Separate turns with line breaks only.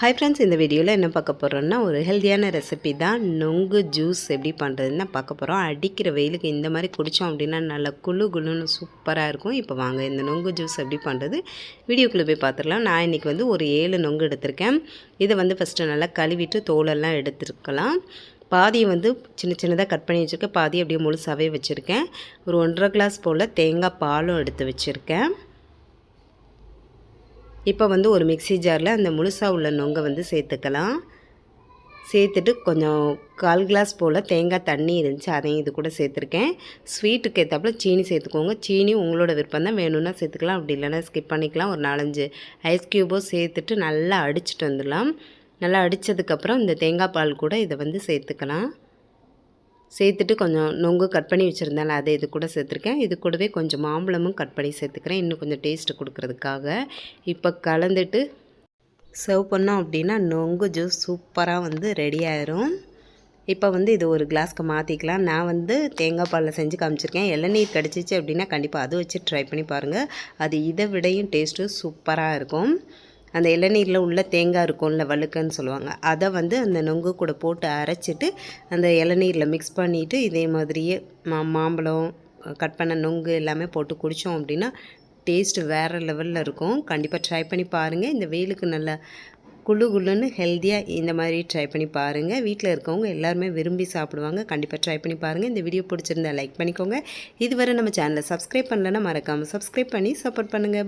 Hi friends இந்த வீடியோவில் என்ன பார்க்க போகிறோன்னா ஒரு ஹெல்த்தியான ரெசிபி தான். நொங்கு ஜூஸ் எப்படி பண்ணுறதுன்னு பார்க்க போகிறோம் அடிக்கிற வெயிலுக்கு இந்த மாதிரி குடித்தோம் அப்படின்னா நல்லா குளு குளுன்னு சூப்பராக இருக்கும். இப்போ வாங்க இந்த நொங்கு ஜூஸ் எப்படி பண்ணுறது வீடியோக்குள்ளே போய் பார்த்துடலாம். நான் இன்றைக்கி வந்து ஒரு ஏழு நொங்கு எடுத்திருக்கேன். இதை வந்து ஃபஸ்ட்டு நல்லா கழுவிட்டு தோலெல்லாம் எடுத்துருக்கலாம். பாதியை வந்து சின்ன சின்னதாக கட் பண்ணி வச்சுருக்கேன். பாதி அப்படியே முழுசாகவே வச்சுருக்கேன். ஒரு ஒன்றரை கிளாஸ் போல் தேங்காய் பாலும் எடுத்து வச்சுருக்கேன். இப்போ வந்து ஒரு மிக்சி ஜாரில் அந்த முழுசாக உள்ள நொங்கை வந்து சேர்த்துக்கலாம். சேர்த்துட்டு கொஞ்சம் கால் கிளாஸ் போல் தேங்காய் தண்ணி இருந்துச்சு அதையும் இது கூட சேர்த்துருக்கேன். ஸ்வீட்டுக்கு ஏற்றாப்புல சீனி சேர்த்துக்கோங்க. சீனி உங்களோட விருப்பம் தான். வேணும்னா சேர்த்துக்கலாம் அப்படி இல்லைன்னா ஸ்கிப் பண்ணிக்கலாம். ஒரு நாலஞ்சு ஐஸ் க்யூபோ சேர்த்துட்டு நல்லா அடிச்சுட்டு வந்துடலாம். நல்லா அடித்ததுக்கப்புறம் இந்த தேங்காய் பால் கூட இதை வந்து சேர்த்துக்கலாம். சேர்த்துட்டு கொஞ்சம் நொங்கு கட் பண்ணி வச்சுருந்தால அதை இது கூட சேர்த்துருக்கேன். இது கூடவே கொஞ்சம் மாம்பழமும் கட் பண்ணி சேர்த்துக்கிறேன். இன்னும் கொஞ்சம் டேஸ்ட்டு கொடுக்குறதுக்காக. இப்போ கலந்துட்டு சர்வ் பண்ணோம் அப்படின்னா நொங்கு ஜூஸ் சூப்பராக வந்து ரெடி ஆயிரும். இப்போ வந்து இது ஒரு கிளாஸ்க்கு மாற்றிக்கலாம் நான் வந்து தேங்காய் பாலில் செஞ்சு காமிச்சிருக்கேன். இளநீர் கிடச்சிச்சு அப்படின்னா கண்டிப்பாக அதை வச்சு ட்ரை பண்ணி பாருங்கள் அது இதை விடையும் டேஸ்ட்டு சூப்பராக இருக்கும். அந்த இளநீரில் உள்ள தேங்காய் இருக்கும்ல வழுக்கன்னு சொல்லுவாங்க. அதை வந்து அந்த நொங்கு கூட போட்டு அரைச்சிட்டு அந்த இளநீரில் மிக்ஸ் பண்ணிவிட்டு இதே மாதிரியே மா மாம்பழம் கட் பண்ண நொங்கு எல்லாமே போட்டு குடித்தோம் அப்படின்னா டேஸ்ட்டு வேறு லெவலில் இருக்கும். கண்டிப்பாக ட்ரை பண்ணி பாருங்கள் இந்த வெயிலுக்கு நல்லா குழு குழுன்னு ஹெல்த்தியாக இந்த மாதிரி ட்ரை பண்ணி பாருங்கள் வீட்டில் இருக்கவங்க எல்லாருமே விரும்பி சாப்பிடுவாங்க. கண்டிப்பாக ட்ரை பண்ணி பாருங்கள் இந்த வீடியோ பிடிச்சிருந்தா லைக் பண்ணிக்கோங்க. இதுவரை நம்ம சேனலை சப்ஸ்கிரைப் பண்ணலன்னா மறக்காமல் சப்ஸ்கிரைப் பண்ணி சப்போர்ட் பண்ணுங்கள்